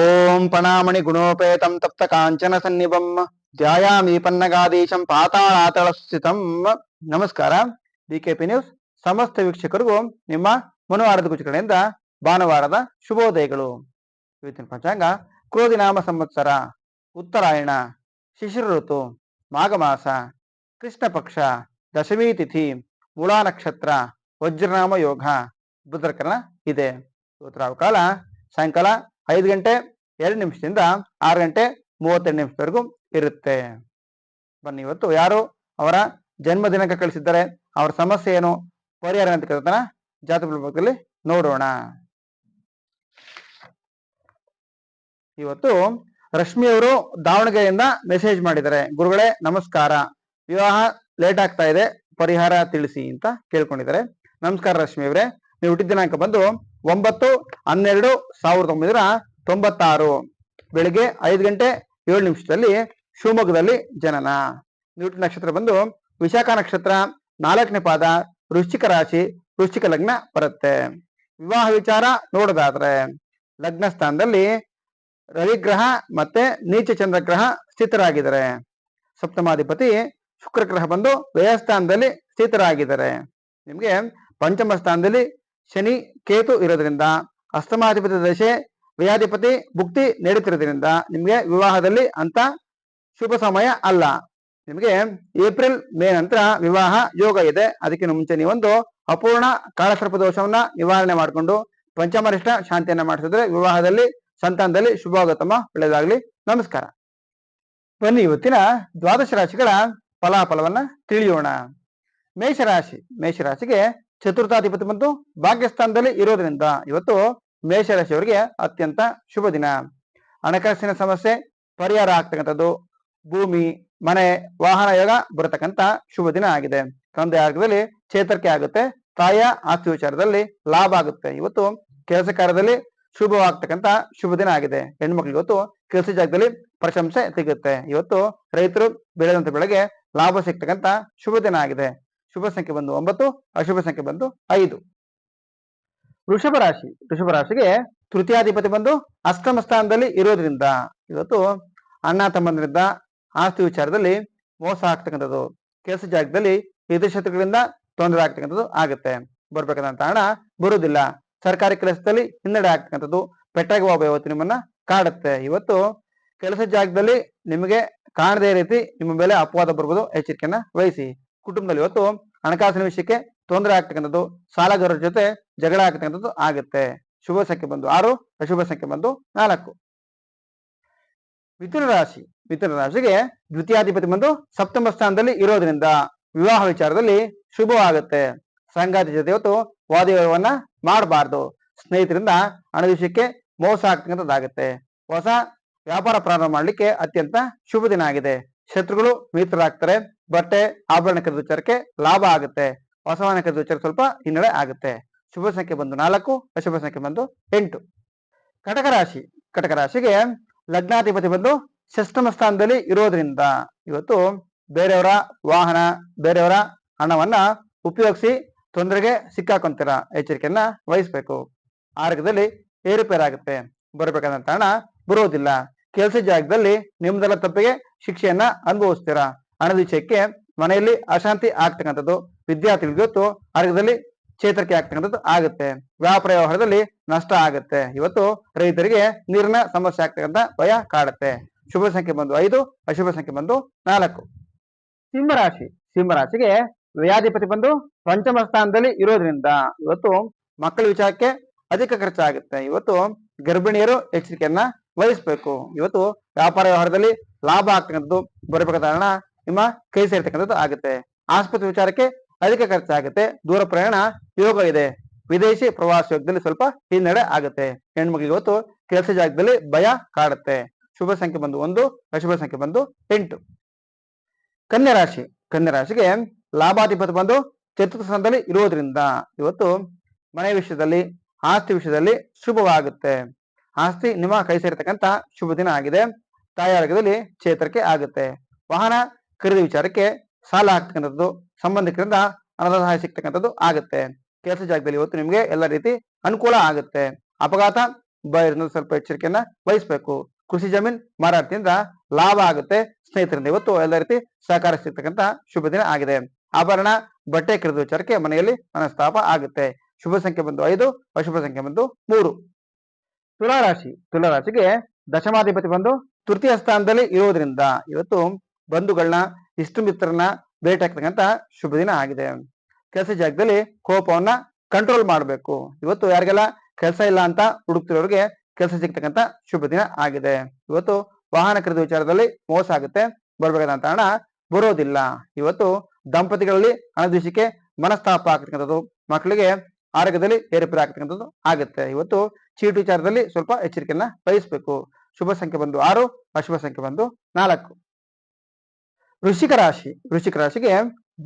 ಓಂ ಪಣಾಮಣಿ ಗುಣೋಪೇತಂ ತಪ್ತ ಕಾಂಚನ ಸನ್ನಿಭಂ ಧ್ಯಾಯಾಮಿ ಪನ್ನಗಾದೀಶಂ ಪಾತಾಳಾತಳ ಸ್ಥಿತಂ ನಮಸ್ಕಾರ P news. ಸಮಸ್ತ ವೀಕ್ಷಕರಿಗೂ ನಿಮ್ಮ ಮನುವಾರದ ಗುಚಕಡೆಯಿಂದ ಭಾನುವಾರದ ಶುಭೋದಯಗಳು. ಇವತ್ತಿನ ಪಂಚಾಂಗ, ಕ್ರೋಧಿನಾಮ ಸಂವತ್ಸರ, ಉತ್ತರಾಯಣ ಶಿಶಿರ ಋತು ಮಾಘ ಮಾಸ ಕೃಷ್ಣ ಪಕ್ಷ ದಶಮಿ ತಿಥಿ ಮೂಳಾ ನಕ್ಷತ್ರ, ವಜ್ರನಾಮ ಯೋಗ ಬುದ್ರಕರಣ ಇದೆ. ಇವತ್ತು ಕಾಲ ಸಾಯಂಕಾಲ ಐದು ಗಂಟೆ ಎರಡು ನಿಮಿಷದಿಂದ ಆರು ಗಂಟೆ ಮೂವತ್ತೆರಡು ನಿಮಿಷದವರೆಗೂ ಇರುತ್ತೆ. ಬನ್ನಿ, ಇವತ್ತು ಯಾರು ಅವರ ಜನ್ಮ ದಿನಾಂಕ ಕಳಿಸಿದ್ದಾರೆ, ಅವರ ಸಮಸ್ಯೆ ಏನು, ಪರಿಹಾರ ಅಂತ ಕೇಳ್ತಾನ ಜಾತಕ ಪ್ರಭಾಗದಲ್ಲಿ ನೋಡೋಣ. ಇವತ್ತು ರಶ್ಮಿ ಅವರು ದಾವಣಗೆರೆಯಿಂದ ಮೆಸೇಜ್ ಮಾಡಿದ್ದಾರೆ. ಗುರುಗಳೇ, ನಮಸ್ಕಾರ. ವಿವಾಹ ಲೇಟ್ ಆಗ್ತಾ ಇದೆ, ಪರಿಹಾರ ತಿಳಿಸಿ ಅಂತ ಕೇಳ್ಕೊಂಡಿದ್ದಾರೆ. ನಮಸ್ಕಾರ ರಶ್ಮಿ ಅವರೇ. ನೀವು ಹುಟ್ಟಿದ ದಿನಾಂಕ ಬಂದು ಒಂಬತ್ತು, ಹನ್ನೆರಡು, ಸಾವಿರದ ಒಂಬೈನೂರ ತೊಂಬತ್ತಾರು. ಬೆಳಿಗ್ಗೆ ಐದು ಗಂಟೆ ಏಳು ನಿಮಿಷದಲ್ಲಿ ಶಿವಮೊಗ್ಗದಲ್ಲಿ ಜನನ. ನ್ಯೂಟನ್ ನಕ್ಷತ್ರ ಬಂದು ವಿಶಾಖ ನಕ್ಷತ್ರ, ನಾಲ್ಕನೇ ಪಾದ, ವೃಶ್ಚಿಕ ರಾಶಿ, ವೃಶ್ಚಿಕ ಲಗ್ನ ಬರುತ್ತೆ. ವಿವಾಹ ವಿಚಾರ ನೋಡೋದಾದ್ರೆ, ಲಗ್ನ ಸ್ಥಾನದಲ್ಲಿ ರವಿಗ್ರಹ ಮತ್ತೆ ನೀಚ ಚಂದ್ರಗ್ರಹ ಸ್ಥಿತರಾಗಿದ್ದಾರೆ. ಸಪ್ತಮಾಧಿಪತಿ ಶುಕ್ರ ಗ್ರಹ ಬಂದು ವ್ಯಯಸ್ಥಾನದಲ್ಲಿ ಸ್ಥಿತರಾಗಿದ್ದಾರೆ. ನಿಮ್ಗೆ ಪಂಚಮ ಸ್ಥಾನದಲ್ಲಿ ಶನಿ ಕೇತು ಇರೋದ್ರಿಂದ ಅಸ್ತಮಾಧಿಪತಿ ದಶೆ ವ್ಯಾಧಿಪತಿ ಭುಕ್ತಿ ನೀಡುತ್ತಿರೋದ್ರಿಂದ ನಿಮ್ಗೆ ವಿವಾಹದಲ್ಲಿ ಅಂತ ಶುಭ ಸಮಯ ಅಲ್ಲ. ನಿಮ್ಗೆ ಏಪ್ರಿಲ್ ಮೇ ನಂತರ ವಿವಾಹ ಯೋಗ ಇದೆ. ಅದಕ್ಕಿಂತ ಮುಂಚೆ ನೀವೊಂದು ಅಪೂರ್ಣ ಕಾಳಸರ್ಪ ದೋಷವನ್ನ ನಿವಾರಣೆ ಮಾಡಿಕೊಂಡು ಪಂಚಮರಿಷ್ಠ ಶಾಂತಿಯನ್ನ ಮಾಡಿಸಿದ್ರೆ ವಿವಾಹದಲ್ಲಿ, ಸಂತಾನದಲ್ಲಿ ಶುಭಾಗತಮ ಒಳ್ಳೆಯದಾಗ್ಲಿ. ನಮಸ್ಕಾರ. ಬನ್ನಿ ಇವತ್ತಿನ ದ್ವಾದಶ ರಾಶಿಗಳ ಫಲಾಫಲವನ್ನ ತಿಳಿಯೋಣ. ಮೇಷರಾಶಿ. ಮೇಷರಾಶಿಗೆ ಚತುರ್ಥಾಧಿಪತಿ ಮತ್ತು ಭಾಗ್ಯಸ್ಥಾನದಲ್ಲಿ ಇರೋದ್ರಿಂದ ಇವತ್ತು ಮೇಷರಾಶಿಯವರಿಗೆ ಅತ್ಯಂತ ಶುಭ ದಿನ. ಹಣಕಾಸಿನ ಸಮಸ್ಯೆ, ಪರಿಹಾರ ಆಗ್ತಕ್ಕಂಥದ್ದು, ಭೂಮಿ, ಮನೆ, ವಾಹನ ಯೋಗ ಬರತಕ್ಕಂತ ಶುಭ ದಿನ ಆಗಿದೆ. ತಂದೆ ಆರ್ಗದಲ್ಲಿ ಚೇತರಿಕೆ ಆಗುತ್ತೆ ತಾಯ ಆಸ್ತಿ ವಿಚಾರದಲ್ಲಿ ಲಾಭ ಆಗುತ್ತೆ. ಇವತ್ತು ಕೆಲಸ ಕಾರ್ಯದಲ್ಲಿ ಶುಭವಾಗ್ತಕ್ಕಂತ ಶುಭ ದಿನ ಆಗಿದೆ. ಹೆಣ್ಮಕ್ಳಿಗೆ ಇವತ್ತು ಕೆಲಸ ಜಾಗದಲ್ಲಿ ಪ್ರಶಂಸೆ ಸಿಗುತ್ತೆ. ಇವತ್ತು ರೈತರು ಬೆಳೆದಂತ ಬೆಳೆಗೆ ಲಾಭ ಸಿಗ್ತಕ್ಕಂತ ಶುಭ ದಿನ ಆಗಿದೆ. ಶುಭ ಸಂಖ್ಯೆ ಬಂದು ಒಂಬತ್ತು, ಅಶುಭ ಸಂಖ್ಯೆ ಬಂದು ಐದು. ವೃಷಭ ರಾಶಿ, ವೃಷಭ ರಾಶಿಗೆ ತೃತೀಯಾಧಿಪತಿ ಬಂದು ಅಷ್ಟಮ ಸ್ಥಾನದಲ್ಲಿ ಇರೋದ್ರಿಂದ ಇವತ್ತು ಅಣ್ಣ ತಮ್ಮಂದ್ರಿಂದ ಆಸ್ತಿ ವಿಚಾರದಲ್ಲಿ ಮೋಸ ಆಗ್ತಕ್ಕಂಥದ್ದು, ಕೆಲಸ ಜಾಗದಲ್ಲಿ ಹಿತಶತ್ರುಗಳಿಂದ ತೊಂದರೆ ಆಗ್ತಕ್ಕಂಥದ್ದು ಆಗುತ್ತೆ. ಬರ್ಬೇಕಾದಂತ ಹಣ ಬರುವುದಿಲ್ಲ. ಸರ್ಕಾರಿ ಕೆಲಸದಲ್ಲಿ ಹಿನ್ನಡೆ ಆಗ್ತಕ್ಕಂಥದ್ದು, ಪೆಟ್ಟಾಗಿ ಒಬ್ಬ ಇವತ್ತು ನಿಮ್ಮನ್ನ ಕಾಡುತ್ತೆ. ಇವತ್ತು ಕೆಲಸ ಜಾಗದಲ್ಲಿ ನಿಮಗೆ ಕಾಣದೇ ರೀತಿ ನಿಮ್ಮ ಮೇಲೆ ಅಪವಾದ ಬರ್ಬೋದು ಎಚ್ಚರಿಕೆಯನ್ನ ವಹಿಸಿ. ಕುಟುಂಬದಲ್ಲಿ ಇವತ್ತು ಹಣಕಾಸಿನ ವಿಷಯಕ್ಕೆ ತೊಂದರೆ ಆಗ್ತಕ್ಕಂಥದ್ದು, ಸಾಲಗಾರರ ಜೊತೆ ಜಗಳ ಆಗ್ತಕ್ಕಂಥದ್ದು ಆಗುತ್ತೆ. ಶುಭ ಸಂಖ್ಯೆ ಬಂದು ಆರು, ಅಶುಭ ಸಂಖ್ಯೆ ಬಂದು ನಾಲ್ಕು. ಮಿಥುನ ರಾಶಿ, ಮಿಥುನ ರಾಶಿಗೆ ದ್ವಿತೀಯಾಧಿಪತಿ ಬಂದು ಸಪ್ತಮ ಸ್ಥಾನದಲ್ಲಿ ಇರೋದ್ರಿಂದ ವಿವಾಹ ವಿಚಾರದಲ್ಲಿ ಶುಭವಾಗುತ್ತೆ. ಸಂಗಾತಿ ಜೊತೆ ಇವತ್ತು ವಾದಿವನ್ನ ಮಾಡಬಾರ್ದು. ಸ್ನೇಹಿತರಿಂದ ಹಣ ವಿಷಯಕ್ಕೆ ಮೋಸ ಆಗ್ತಕ್ಕಂಥದ್ದಾಗುತ್ತೆ. ಹೊಸ ವ್ಯಾಪಾರ ಪ್ರಾರಂಭ ಮಾಡಲಿಕ್ಕೆ ಅತ್ಯಂತ ಶುಭ ದಿನ ಆಗಿದೆ. ಶತ್ರುಗಳು ಮಿತ್ರರಾಗ್ತಾರೆ, ಬಟ್ಟೆ ಆಭರಣ ಖರೀದಿ ವಿಚಾರಕ್ಕೆ ಲಾಭ ಆಗುತ್ತೆ. ಹೊಸ ವಾಹನ ಖರೀದಿ ವಿಚಾರ ಸ್ವಲ್ಪ ಹಿನ್ನಡೆ ಆಗುತ್ತೆ. ಶುಭ ಸಂಖ್ಯೆ ಬಂದು ನಾಲ್ಕು, ಅಶುಭ ಸಂಖ್ಯೆ ಬಂದು ಎಂಟು. ಕಟಕ ರಾಶಿ, ಕಟಕ ರಾಶಿಗೆ ಲಗ್ನಾಧಿಪತಿ ಬಂದು ಷಷ್ಟಮ ಸ್ಥಾನದಲ್ಲಿ ಇರೋದ್ರಿಂದ ಇವತ್ತು ಬೇರೆಯವರ ವಾಹನ, ಬೇರೆಯವರ ಹಣವನ್ನ ಉಪಯೋಗಿಸಿ ತೊಂದರೆಗೆ ಸಿಕ್ಕಾಕೊಂತೀರ ಎಚ್ಚರಿಕೆಯನ್ನ ವಹಿಸ್ಬೇಕು. ಆರೋಗ್ಯದಲ್ಲಿ ಏರುಪೇರಾಗುತ್ತೆ. ಬರಬೇಕಾದಂತ ಹಣ ಬರೋದಿಲ್ಲ. ಕೆಲಸ ಜಾಗದಲ್ಲಿ ನಿಮ್ದೆಲ್ಲ ತಪ್ಪಿಗೆ ಶಿಕ್ಷೆಯನ್ನ ಅನುಭವಿಸ್ತೀರಾ? ಹಣದ ವಿಷಯಕ್ಕೆ ಮನೆಯಲ್ಲಿ ಅಶಾಂತಿ ಆಗ್ತಕ್ಕಂಥದ್ದು, ವಿದ್ಯಾರ್ಥಿಗಳಿಗೆ ಇವತ್ತು ಆರೋಗ್ಯದಲ್ಲಿ ಚೇತರಿಕೆ ಆಗ್ತಕ್ಕಂಥದ್ದು ಆಗುತ್ತೆ. ವ್ಯಾಪಾರ ವ್ಯವಹಾರದಲ್ಲಿ ನಷ್ಟ ಆಗುತ್ತೆ. ಇವತ್ತು ರೈತರಿಗೆ ನೀರಿನ ಸಮಸ್ಯೆ ಆಗ್ತಕ್ಕಂಥ ಭಯ ಕಾಡುತ್ತೆ. ಶುಭ ಸಂಖ್ಯೆ ಬಂದು ಐದು, ಅಶುಭ ಸಂಖ್ಯೆ ಬಂದು ನಾಲ್ಕು. ಸಿಂಹರಾಶಿ. ಸಿಂಹರಾಶಿಗೆ ವ್ಯಾಧಿಪತಿ ಬಂದು ಪಂಚಮ ಸ್ಥಾನದಲ್ಲಿ ಇರೋದ್ರಿಂದ ಇವತ್ತು ಮಕ್ಕಳ ವಿಚಾರಕ್ಕೆ ಅಧಿಕ ಖರ್ಚಾಗುತ್ತೆ. ಇವತ್ತು ಗರ್ಭಿಣಿಯರು ಎಚ್ಚರಿಕೆಯನ್ನ ವಹಿಸ್ಬೇಕು. ಇವತ್ತು ವ್ಯಾಪಾರ ವ್ಯವಹಾರದಲ್ಲಿ ಲಾಭ ಆಗ್ತಕ್ಕಂಥದ್ದು ಬರಬೇಕಾದ ಕಾರಣ ನಿಮ್ಮ ಕೈ ಸೇರ್ತಕ್ಕಂಥದ್ದು ಆಗುತ್ತೆ. ಆಸ್ಪತ್ರೆ ವಿಚಾರಕ್ಕೆ ಅಧಿಕ ಖರ್ಚಾಗುತ್ತೆ. ದೂರ ಪ್ರಯಾಣ ಯೋಗ ಇದೆ. ವಿದೇಶಿ ಪ್ರವಾಸ ಯೋಗದಲ್ಲಿ ಸ್ವಲ್ಪ ಹಿನ್ನಡೆ ಆಗುತ್ತೆ. ಹೆಣ್ಮಕ್ಳಿಗೆ ಇವತ್ತು ಕೆಲಸ ಜಾಗದಲ್ಲಿ ಭಯ ಕಾಡುತ್ತೆ. ಶುಭ ಸಂಖ್ಯೆ ಬಂದು ಒಂದು, ಅಶುಭ ಸಂಖ್ಯೆ ಬಂದು ಎಂಟು. ಕನ್ಯಾ ರಾಶಿ. ಕನ್ಯಾ ರಾಶಿಗೆ ಲಾಭಾಧಿಪತಿ ಬಂದು ಚತುರ್ಥ ಸ್ಥಾನದಲ್ಲಿ ಇರೋದ್ರಿಂದ ಇವತ್ತು ಮನೆ ವಿಷಯದಲ್ಲಿ, ಆಸ್ತಿ ವಿಷಯದಲ್ಲಿ ಶುಭವಾಗುತ್ತೆ. ಆಸ್ತಿ ನಿಮ್ಮ ಕೈ ಸೇರತಕ್ಕಂತ ಶುಭ ದಿನ ಆಗಿದೆ. ತಾಯಾರ್ಗದಲ್ಲಿ ಚೇತರಿಕೆ ಆಗುತ್ತೆ. ವಾಹನ ಖರೀದಿ ವಿಚಾರಕ್ಕೆ ಸಾಲ ಆಗ್ತಕ್ಕಂಥದ್ದು ಸಂಬಂಧಿಕರಿಂದ ಹಣದ ಸಹಾಯ ಸಿಗ್ತಕ್ಕಂಥದ್ದು ಆಗುತ್ತೆ. ಕೆಲಸ ಜಾಗದಲ್ಲಿ ಇವತ್ತು ನಿಮ್ಗೆ ಎಲ್ಲ ರೀತಿ ಅನುಕೂಲ ಆಗುತ್ತೆ. ಅಪಘಾತ ಬಯರಿಂದ ಸ್ವಲ್ಪ ಎಚ್ಚರಿಕೆಯನ್ನ ವಹಿಸ್ಬೇಕು. ಕೃಷಿ ಜಮೀನ್ ಮಾರಾಟದಿಂದ ಲಾಭ ಆಗುತ್ತೆ. ಸ್ನೇಹಿತರಿಂದ ಇವತ್ತು ಎಲ್ಲ ರೀತಿ ಸಹಕಾರ ಸಿಗ್ತಕ್ಕಂತ ಶುಭ ದಿನ ಆಗಿದೆ. ಆಭರಣ, ಬಟ್ಟೆ ಖರೀದಿ ವಿಚಾರಕ್ಕೆ ಮನೆಯಲ್ಲಿ ಮನಸ್ತಾಪ ಆಗುತ್ತೆ. ಶುಭ ಸಂಖ್ಯೆ ಬಂದು ಐದು, ಅಶುಭ ಸಂಖ್ಯೆ ಬಂದು ಮೂರು. ತುಲಾರಾಶಿ. ತುಲಾರಾಶಿಗೆ ದಶಮಾಧಿಪತಿ ಬಂದು ತೃತೀಯ ಸ್ಥಾನದಲ್ಲಿ ಇರೋದ್ರಿಂದ ಇವತ್ತು ಬಂಧುಗಳನ್ನ ಇಷ್ಟು ಮಿತ್ರರನ್ನ ಭೇಟಿ ಆಗ್ತಕ್ಕಂಥ ಶುಭ ದಿನ ಆಗಿದೆ. ಕೆಲಸ ಜಾಗದಲ್ಲಿ ಕೋಪವನ್ನ ಕಂಟ್ರೋಲ್ ಮಾಡಬೇಕು. ಇವತ್ತು ಯಾರಿಗೆಲ್ಲ ಕೆಲಸ ಇಲ್ಲ ಅಂತ ಹುಡುಕ್ತಿರೋರಿಗೆ ಕೆಲಸ ಸಿಗ್ತಕ್ಕಂತ ಶುಭ ದಿನ ಆಗಿದೆ. ಇವತ್ತು ವಾಹನ ಖರೀದಿ ವಿಚಾರದಲ್ಲಿ ಮೋಸ ಆಗುತ್ತೆ ಬರ್ಬೇಕಾದಂತ ಹಣ ಬರೋದಿಲ್ಲ. ಇವತ್ತು ದಂಪತಿಗಳಲ್ಲಿ ಹಣದುಶಿಕೆ ಮನಸ್ತಾಪ ಆಗ್ತಕ್ಕಂಥದ್ದು ಮಕ್ಕಳಿಗೆ ಆರೋಗ್ಯದಲ್ಲಿ ಏರುಪೇರು ಆಗ್ತಕ್ಕಂಥದ್ದು ಆಗುತ್ತೆ. ಇವತ್ತು ಚೀಟು ವಿಚಾರದಲ್ಲಿ ಸ್ವಲ್ಪ ಎಚ್ಚರಿಕೆಯನ್ನ ವಹಿಸಬೇಕು. ಶುಭ ಸಂಖ್ಯೆ ಬಂದು ಆರು, ಅಶುಭ ಸಂಖ್ಯೆ ಬಂದು ನಾಲ್ಕು. ವೃಶ್ಚಿಕ ರಾಶಿ, ವೃಶ್ಚಿಕ ರಾಶಿಗೆ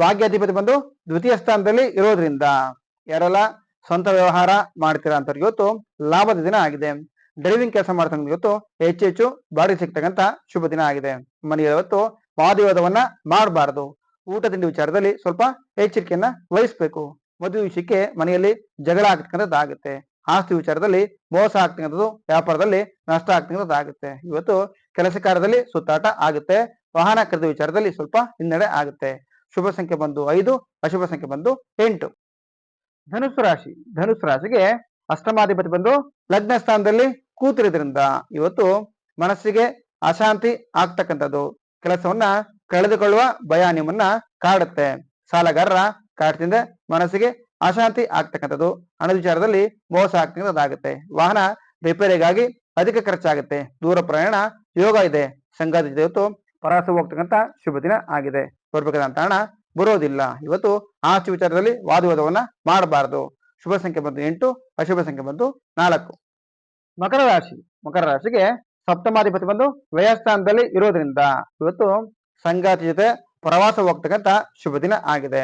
ಭಾಗ್ಯಾಧಿಪತಿ ಬಂದು ದ್ವಿತೀಯ ಸ್ಥಾನದಲ್ಲಿ ಇರೋದ್ರಿಂದ ಯಾರೆಲ್ಲ ಸ್ವಂತ ವ್ಯವಹಾರ ಮಾಡ್ತೀರಾ ಅಂತ ಇವತ್ತು ಲಾಭದ ದಿನ ಆಗಿದೆ. ಡ್ರೈವಿಂಗ್ ಕೆಲಸ ಮಾಡ್ತಕ್ಕಂಥ ಇವತ್ತು ಹೆಚ್ಚು ಹೆಚ್ಚು ಬಾಡಿಗೆ ಸಿಗ್ತಕ್ಕಂಥ ಶುಭ ದಿನ ಆಗಿದೆ. ಮನೆಯಲ್ಲಿ ಇವತ್ತು ವಾದವಿವಾದವನ್ನ ಮಾಡಬಾರದು. ಊಟ, ತಿಂಡಿ ವಿಚಾರದಲ್ಲಿ ಸ್ವಲ್ಪ ಎಚ್ಚರಿಕೆಯನ್ನ ವಹಿಸ್ಬೇಕು. ಮದುವೆ ವಿಷಯಕ್ಕೆ ಮನೆಯಲ್ಲಿ ಜಗಳ ಆಗ್ತಕ್ಕಂಥದ್ದು ಆಗುತ್ತೆ ಆಸ್ತಿ ವಿಚಾರದಲ್ಲಿ ಮೋಸ ಆಗ್ತಕ್ಕಂಥದ್ದು ವ್ಯಾಪಾರದಲ್ಲಿ ನಷ್ಟ ಆಗ್ತಕ್ಕಂಥದ್ದು ಆಗುತ್ತೆ. ಇವತ್ತು ಕೆಲಸ ಕಾರ್ಯದಲ್ಲಿ ಸುತ್ತಾಟ ಆಗುತ್ತೆ. ವಾಹನ ಖರೀದಿ ವಿಚಾರದಲ್ಲಿ ಸ್ವಲ್ಪ ಹಿನ್ನಡೆ ಆಗುತ್ತೆ. ಶುಭ ಸಂಖ್ಯೆ ಬಂದು ಐದು, ಅಶುಭ ಸಂಖ್ಯೆ ಬಂದು ಎಂಟು. ಧನುಸು ರಾಶಿ, ಧನುಸು ರಾಶಿಗೆ ಅಷ್ಟಮಾಧಿಪತಿ ಬಂದು ಲಗ್ನ ಸ್ಥಾನದಲ್ಲಿ ಕೂತಿರೋದ್ರಿಂದ ಇವತ್ತು ಮನಸ್ಸಿಗೆ ಅಶಾಂತಿ ಆಗ್ತಕ್ಕಂಥದ್ದು. ಕೆಲಸವನ್ನ ಕಳೆದುಕೊಳ್ಳುವ ಭಯ ನಿಮ್ಮನ್ನ ಕಾಡುತ್ತೆ. ಸಾಲಗಾರರ ಕಾಡ್ತಿಂದ ಮನಸ್ಸಿಗೆ ಅಶಾಂತಿ ಆಗ್ತಕ್ಕಂಥದ್ದು. ಹಣದ ವಿಚಾರದಲ್ಲಿ ಮೋಸ ಆಗ್ತಕ್ಕಂಥದ್ದಾಗುತ್ತೆ. ವಾಹನ ರಿಪೇರಿಗಾಗಿ ಅಧಿಕ ಖರ್ಚಾಗುತ್ತೆ. ದೂರ ಪ್ರಯಾಣ, ಯೋಗ ಇದೆ. ಸಂಗಾತಿ ಇವತ್ತು ಪ್ರವಾಸ ಹೋಗ್ತಕ್ಕಂಥ ಶುಭ ದಿನ ಆಗಿದೆ. ಬರ್ಬೇಕಾದಂತ ಹಣ ಬರೋದಿಲ್ಲ. ಇವತ್ತು ಆಸ್ತಿ ವಿಚಾರದಲ್ಲಿ ವಾದವಾದವನ್ನ ಮಾಡಬಾರದು. ಶುಭ ಸಂಖ್ಯೆ ಬಂದು ಎಂಟು, ಅಶುಭ ಸಂಖ್ಯೆ ಬಂದು ನಾಲ್ಕು. ಮಕರ ರಾಶಿ. ಮಕರ ರಾಶಿಗೆ ಸಪ್ತಮಾಧಿಪತಿ ಬಂದು ವ್ಯಯಸ್ಥಾನದಲ್ಲಿ ಇರೋದ್ರಿಂದ ಇವತ್ತು ಸಂಗಾತಿ ಜೊತೆ ಪ್ರವಾಸ ಹೋಗ್ತಕ್ಕಂಥ ಶುಭ ದಿನ ಆಗಿದೆ.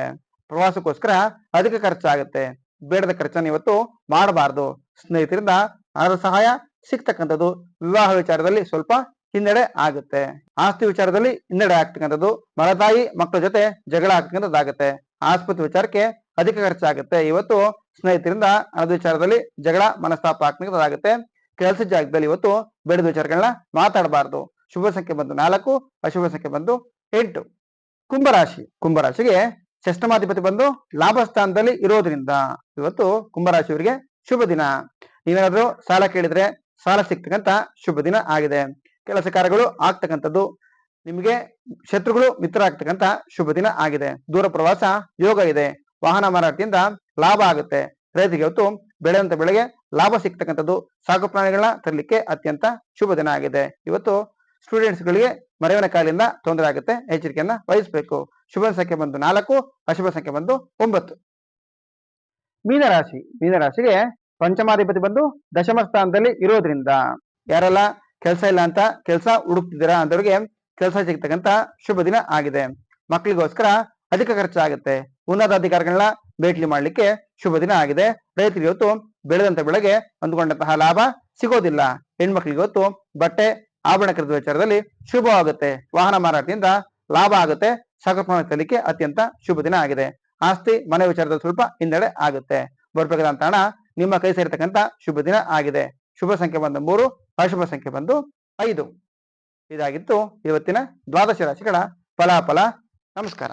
ಪ್ರವಾಸಕ್ಕೋಸ್ಕರ ಅಧಿಕ ಖರ್ಚಾಗುತ್ತೆ. ಬೇಡದ ಖರ್ಚನ್ನು ಇವತ್ತು ಮಾಡಬಾರದು. ಸ್ನೇಹಿತರಿಂದ ಹಣದ ಸಹಾಯ ಸಿಗ್ತಕ್ಕಂಥದ್ದು. ವಿವಾಹ ವಿಚಾರದಲ್ಲಿ ಸ್ವಲ್ಪ ಹಿನ್ನಡೆ ಆಗುತ್ತೆ. ಆಸ್ತಿ ವಿಚಾರದಲ್ಲಿ ಹಿನ್ನಡೆ ಆಗ್ತಕ್ಕಂಥದ್ದು. ಮಲತಾಯಿ ಮಕ್ಕಳ ಜೊತೆ ಜಗಳ ಆಗ್ತಕ್ಕಂಥದ್ದಾಗುತ್ತೆ. ಆಸ್ಪತ್ರೆ ವಿಚಾರಕ್ಕೆ ಅಧಿಕ ಖರ್ಚಾಗುತ್ತೆ. ಇವತ್ತು ಸ್ನೇಹಿತರಿಂದ ಹಣದ ವಿಚಾರದಲ್ಲಿ ಜಗಳ ಮನಸ್ತಾಪ ಆಗ್ತಕ್ಕಂಥದ್ದಾಗುತ್ತೆ. ಕೆಲಸ ಜಾಗದಲ್ಲಿ ಇವತ್ತು ಬೇಡದ ವಿಚಾರಗಳನ್ನ ಮಾತಾಡಬಾರದು. ಶುಭ ಸಂಖ್ಯೆ ಬಂದು ನಾಲ್ಕು, ಅಶುಭ ಸಂಖ್ಯೆ ಬಂದು ಎಂಟು. ಕುಂಭರಾಶಿ. ಕುಂಭರಾಶಿಗೆ ಷಷ್ಟಮಾಧಿಪತಿ ಬಂದು ಲಾಭ ಸ್ಥಾನದಲ್ಲಿ ಇರೋದ್ರಿಂದ ಇವತ್ತು ಕುಂಭರಾಶಿಯವರಿಗೆ ಶುಭ ದಿನ. ನೀವೇನಾದ್ರೂ ಸಾಲ ಕೇಳಿದ್ರೆ ಸಾಲ ಸಿಗ್ತಕ್ಕಂತ ಶುಭ ದಿನ ಆಗಿದೆ. ಕೆಲಸ ಕಾರ್ಯಗಳು ಆಗ್ತಕ್ಕಂಥದ್ದು, ನಿಮಗೆ ಶತ್ರುಗಳು ಮಿತ್ರ ಆಗ್ತಕ್ಕಂತ ಶುಭ ದಿನ ಆಗಿದೆ. ದೂರ ಪ್ರವಾಸ, ಯೋಗ ಇದೆ. ವಾಹನ ಮಾರಾಟದಿಂದ ಲಾಭ ಆಗುತ್ತೆ. ರೈತರಿಗೆ ಇವತ್ತು ಬೆಳೆಯುವಂತ ಬೆಳೆಗೆ ಲಾಭ ಸಿಗ್ತಕ್ಕಂಥದ್ದು ಸಾಕು ಪ್ರಾಣಿಗಳನ್ನ ತರಲಿಕ್ಕೆ ಅತ್ಯಂತ ಶುಭ ದಿನ ಆಗಿದೆ. ಇವತ್ತು ಸ್ಟೂಡೆಂಟ್ಸ್ ಗಳಿಗೆ ಮರೆವಿನ ಕಾಲಿಂದ ತೊಂದರೆ ಆಗುತ್ತೆ. ಎಚ್ಚರಿಕೆಯನ್ನ ವಹಿಸಬೇಕು. ಶುಭ ಸಂಖ್ಯೆ ಬಂದು ನಾಲ್ಕು, ಅಶುಭ ಸಂಖ್ಯೆ ಬಂದು ಒಂಬತ್ತು. ಮೀನರಾಶಿ ಮೀನರಾಶಿಗೆ ಪಂಚಮಾಧಿಪತಿ ಬಂದು ದಶಮ ಸ್ಥಾನದಲ್ಲಿ ಇರೋದ್ರಿಂದ ಯಾರೆಲ್ಲ, ಕೆಲಸ ಇಲ್ಲ ಅಂತ ಕೆಲಸ ಹುಡುಕ್ತಿದ್ದೀರಾ ಅಂತವ್ರಿಗೆ ಕೆಲಸ ಸಿಗ್ತಕ್ಕಂತ ಶುಭ ದಿನ ಆಗಿದೆ. ಮಕ್ಕಳಿಗೋಸ್ಕರ ಅಧಿಕ ಖರ್ಚಾಗುತ್ತೆ. ಉನ್ನತ ಅಧಿಕಾರಿಗಳನ್ನ ಭೇಟಿ ಮಾಡ್ಲಿಕ್ಕೆ ಶುಭ ದಿನ ಆಗಿದೆ. ರೈತರಿಗೆ ಇವತ್ತು ಬೆಳೆದಂತ ಬೆಳೆಗೆ ಹೊಂದ್ಕೊಂಡಂತಹ ಲಾಭ ಸಿಗೋದಿಲ್ಲ. ಹೆಣ್ಮಕ್ಳಿಗೆ ಇವತ್ತು ಬಟ್ಟೆ ಆಭರಣ ಖರೀದಿ ವಿಚಾರದಲ್ಲಿ ಶುಭವಾಗುತ್ತೆ ವಾಹನ ಮಾರಾಟದಿಂದ ಲಾಭ ಆಗುತ್ತೆ. ಸಾಕು ಪ್ರಮಾಣ ತಲಿಕೆ ಅತ್ಯಂತ ಶುಭ ದಿನ ಆಗಿದೆ. ಆಸ್ತಿ, ಮನೆ ವಿಚಾರದಲ್ಲಿ ಸ್ವಲ್ಪ ಹಿನ್ನಡೆ ಆಗುತ್ತೆ. ಬರ್ಬೇಕಾದಂತ ಹಣ ನಿಮ್ಮ ಕೈ ಸೇರ್ತಕ್ಕಂತ ಶುಭ ದಿನ ಆಗಿದೆ. ಶುಭ ಸಂಖ್ಯೆ ಬಂದು ಮೂರು, ಅಶುಭ ಸಂಖ್ಯೆ ಬಂದು ಐದು. ಇದಾಗಿತ್ತು ಇವತ್ತಿನ ದ್ವಾದಶ ರಾಶಿಗಳ ಫಲಾಫಲ. ನಮಸ್ಕಾರ.